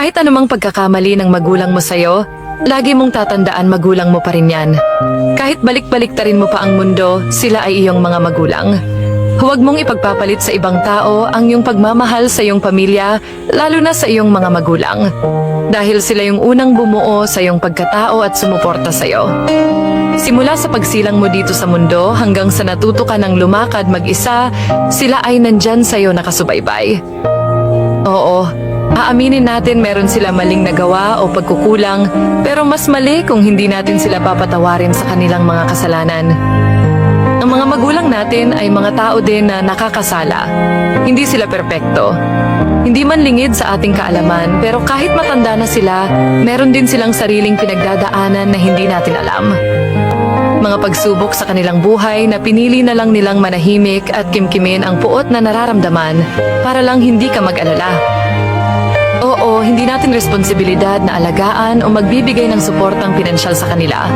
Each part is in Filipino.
Kahit anumang pagkakamali ng magulang mo sa'yo, lagi mong tatandaan magulang mo pa rin yan. Kahit balik-baliktarin mo pa ang mundo, sila ay iyong mga magulang. Huwag mong ipagpapalit sa ibang tao ang iyong pagmamahal sa iyong pamilya, lalo na sa iyong mga magulang. Dahil sila yung unang bumuo sa iyong pagkatao at sumuporta sa iyo. Simula sa pagsilang mo dito sa mundo hanggang sa natuto ka ng lumakad mag-isa, sila ay nandyan sa iyo nakasubaybay. Oo, aaminin natin meron sila maling nagawa o pagkukulang, pero mas mali kung hindi natin sila papatawarin sa kanilang mga kasalanan. Ang mga magulang natin ay mga tao din na nakakasala. Hindi sila perpekto. Hindi man lingid sa ating kaalaman, pero kahit matanda na sila, meron din silang sariling pinagdadaanan na hindi natin alam. Mga pagsubok sa kanilang buhay na pinili na lang nilang manahimik at kimkimin ang puot na nararamdaman para lang hindi ka mag-alala. Hindi natin responsibilidad na alagaan o magbibigay ng suportang pinansyal sa kanila.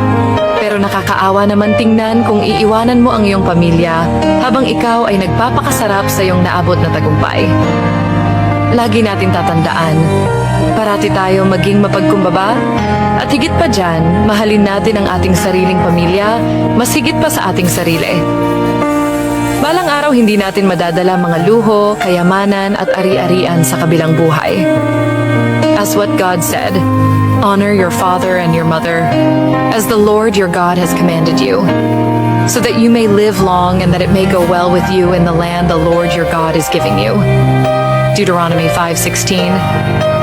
Pero nakakaawa naman tingnan kung iiwanan mo ang iyong pamilya habang ikaw ay nagpapakasarap sa iyong naabot na tagumpay. Lagi natin tatandaan, parati tayo maging mapagkumbaba at higit pa dyan, mahalin natin ang ating sariling pamilya, mas higit pa sa ating sarili. Balang araw hindi natin madadala mga luho, kayamanan at ari-arian sa kabilang buhay. What God said, honor your father and your mother, as the Lord your God has commanded you, so that you may live long and that it may go well with you in the land the Lord your God is giving you. Deuteronomy 5:16